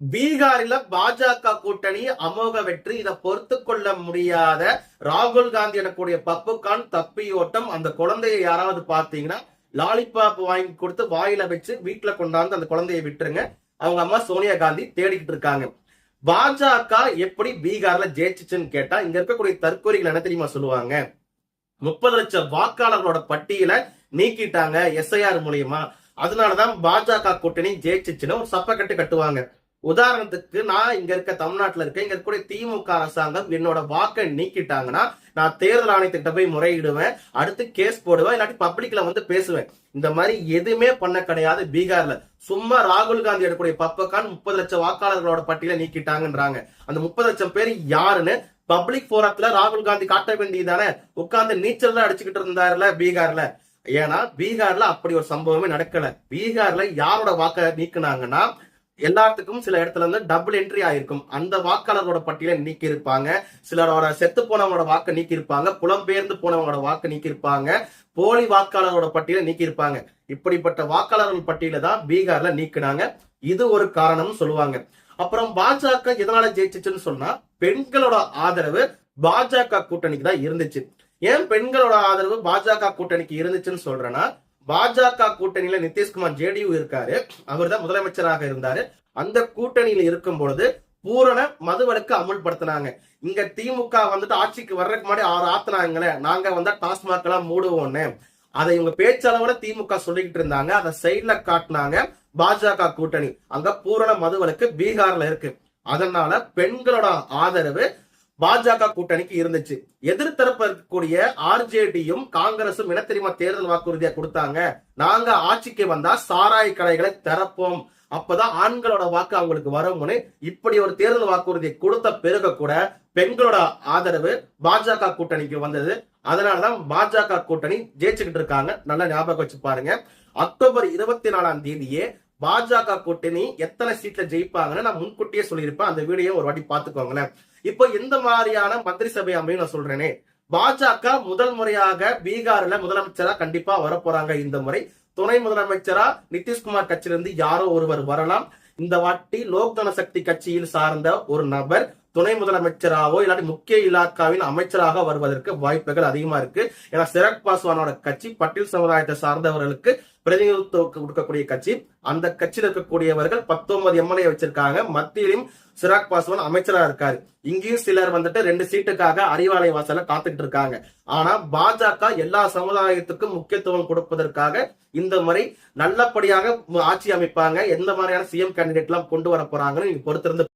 பீகாரில பாஜக கூட்டணி அமோக வெற்றி இதை பொறுத்து கொள்ள முடியாத ராகுல் காந்தி எனக்கூடிய பப்புகான் தப்பியோட்டம் அந்த குழந்தையை யாராவது பார்த்தீங்கன்னா லாலிபாப் வாங்கி கொடுத்து வாயில வச்சு வீட்டுல கொண்டாந்து அந்த குழந்தையை விட்டுருங்க. அவங்க அம்மா சோனியா காந்தி தேடிக்கிட்டு இருக்காங்க. பாஜக எப்படி பீகார்ல ஜெயிச்சிச்சுன்னு கேட்டா இங்க இருக்கக்கூடிய தற்கொலைகள் என்ன தெரியுமா சொல்லுவாங்க? முப்பது லட்சம் வாக்காளர்களோட பட்டியலை நீக்கிட்டாங்க எஸ்ஐஆர் மூலியமா. அதனாலதான் பாஜக கூட்டணி ஜெயிச்சுச்சுன்னு ஒரு சப்பக்கட்டு கட்டுவாங்க. உதாரணத்துக்கு நான் இங்க இருக்க தமிழ்நாட்டில் இருக்க இங்க இருக்கக்கூடிய திமுக அரசாங்கம் என்னோட வாக்கை நீக்கிட்டாங்கன்னா நான் தேர்தல் ஆணையத்துக்கிட்ட போய் முறையிடுவேன் அடுத்து கேஸ் போடுவேன் இல்லாட்டி பப்ளிக்ல வந்து பேசுவேன். இந்த மாதிரி எதுவுமே பண்ண கிடையாது பீகார்ல. சும்மா ராகுல் காந்தி எடுக்கக்கூடிய பப்பக்கான் முப்பது லட்சம் வாக்காளர்களோட பட்டியலை நீக்கிட்டாங்கன்றாங்க. அந்த முப்பது லட்சம் பேர் யாருன்னு பப்ளிக் போரத்துல ராகுல் காந்தி காட்ட வேண்டியதானே உட்கார்ந்து நீச்சல் தான் அடிச்சுக்கிட்டு இருந்தாருல பீகார்ல. ஏன்னா பீகார்ல அப்படி ஒரு சம்பவமே நடக்கல. பீகார்ல யாரோட வாக்க நீக்குனாங்கன்னா எல்லாத்துக்கும் சில இடத்துல இருந்து டபுள் என்ட்ரி ஆயிருக்கும். அந்த வாக்காளரோட பட்டியலை நீக்கி இருப்பாங்க சிலரோட செத்து போனவங்களோட வாக்கை நீக்கி இருப்பாங்க புலம்பெயர்ந்து போனவங்களோட வாக்கு நீக்கி இருப்பாங்க போலி வாக்காளரோட பட்டியலை நீக்கி இருப்பாங்க இப்படிப்பட்ட வாக்காளர்கள் பட்டியல தான் பீகார்ல நீக்கினாங்க. இது ஒரு காரணம்னு சொல்லுவாங்க. அப்புறம் பாஜக எதனால ஜெயிச்சுச்சுன்னு சொன்னா பெண்களோட ஆதரவு பாஜக கூட்டணிக்கு தான் இருந்துச்சு. ஏன் பெண்களோட ஆதரவு பாஜக கூட்டணிக்கு இருந்துச்சுன்னு சொல்றேன்னா பாஜக கூட்டணியில நிதிஷ்குமார் ஜேடியு இருக்காரு. அவர் தான் முதலமைச்சராக இருந்தாரு. அந்த கூட்டணியில இருக்கும் பொழுது பூரண மதுவிலக்கு அமுல்படுத்தினாங்க. இங்க திமுக வந்துட்டு ஆட்சிக்கு வர்றதுக்கு முன்னாடி ஆறு ஆத்துனாங்களே நாங்க வந்தா டாஸ்மாக் எல்லாம் மூடுவோம்னு. அதை இவங்க பேச்சளவுல திமுக சொல்லிக்கிட்டு இருந்தாங்க. அதை சைட்ல காட்டினாங்க பாஜக கூட்டணி. அங்க பூரண மதுவிலக்கு பீகார்ல இருக்கு. அதனால பெண்களோட ஆதரவு பாஜக கூட்டணிக்கு இருந்துச்சு. எதிர்த்தரப்பு இருக்கக்கூடிய ஆர்ஜேடியும் காங்கிரசும் என தெரியுமா தேர்தல் வாக்குறுதியா கொடுத்தாங்க. நாங்க ஆட்சிக்கு வந்தா சாராய கடைகளை திறப்போம். அப்பதான் ஆண்களோட வாக்கு அவங்களுக்கு வரும்னு இப்படி ஒரு தேர்தல் வாக்குறுதியை கொடுத்த பிறகு கூட பெண்களோட ஆதரவு பாஜக கூட்டணிக்கு வந்தது. அதனாலதான் பாஜக கூட்டணி ஜெயிச்சுக்கிட்டு இருக்காங்க. நல்லா ஞாபகம் வச்சு பாருங்க. அக்டோபர் இருபத்தி நாலாம் தேதியே பாஜக கூட்டணி எத்தனை சீட்ல ஜெயிப்பாங்கன்னு நான் முன்கூட்டியே சொல்லியிருப்பேன். அந்த வீடியோ ஒரு வாட்டி பாத்துக்கோங்களேன் இப்போ எந்த மாதிரியான மந்திரி சபை அமையும் நான் சொல்றேனே பாஜக முதல் முறையாக பீகார்ல முதலமைச்சரா கண்டிப்பா வரப்போறாங்க இந்த முறை. துணை முதலமைச்சரா நிதிஷ்குமார் கட்சியிலிருந்து யாரோ ஒருவர் வரலாம். இந்த வாட்டி லோக் ஜனசக்தி கட்சியில் சார்ந்த ஒரு நபர் துணை முதலமைச்சராகவோ இல்லாட்டி முக்கிய இலாக்காவின் அமைச்சராக வருவதற்கு வாய்ப்புகள் அதிகமா இருக்கு. ஏன்னா சிரக் பாஸ்வானோட கட்சி பட்டியல் சமுதாயத்தை சார்ந்தவர்களுக்கு பிரதிநிதித்துவம் கொடுக்கக்கூடிய கட்சி. அந்த கட்சியில் இருக்கக்கூடியவர்கள் பத்தொன்பது எம்எல்ஏ வச்சிருக்காங்க. மத்தியிலும் சிராக் பாஸ்வான் அமைச்சரா இருக்காரு. இங்கேயும் சிலர் வந்துட்டு ரெண்டு சீட்டுக்காக அறிவாலய வாசல காத்துக்கிட்டு இருக்காங்க. ஆனா பாஜக எல்லா சமுதாயத்துக்கும் முக்கியத்துவம் கொடுப்பதற்காக இந்த முறை நல்லபடியாக ஆட்சி அமைப்பாங்க. எந்த மாதிரியான சிஎம் கேண்டிடேட் எல்லாம் கொண்டு வர போறாங்கன்னு பொறுத்திருந்து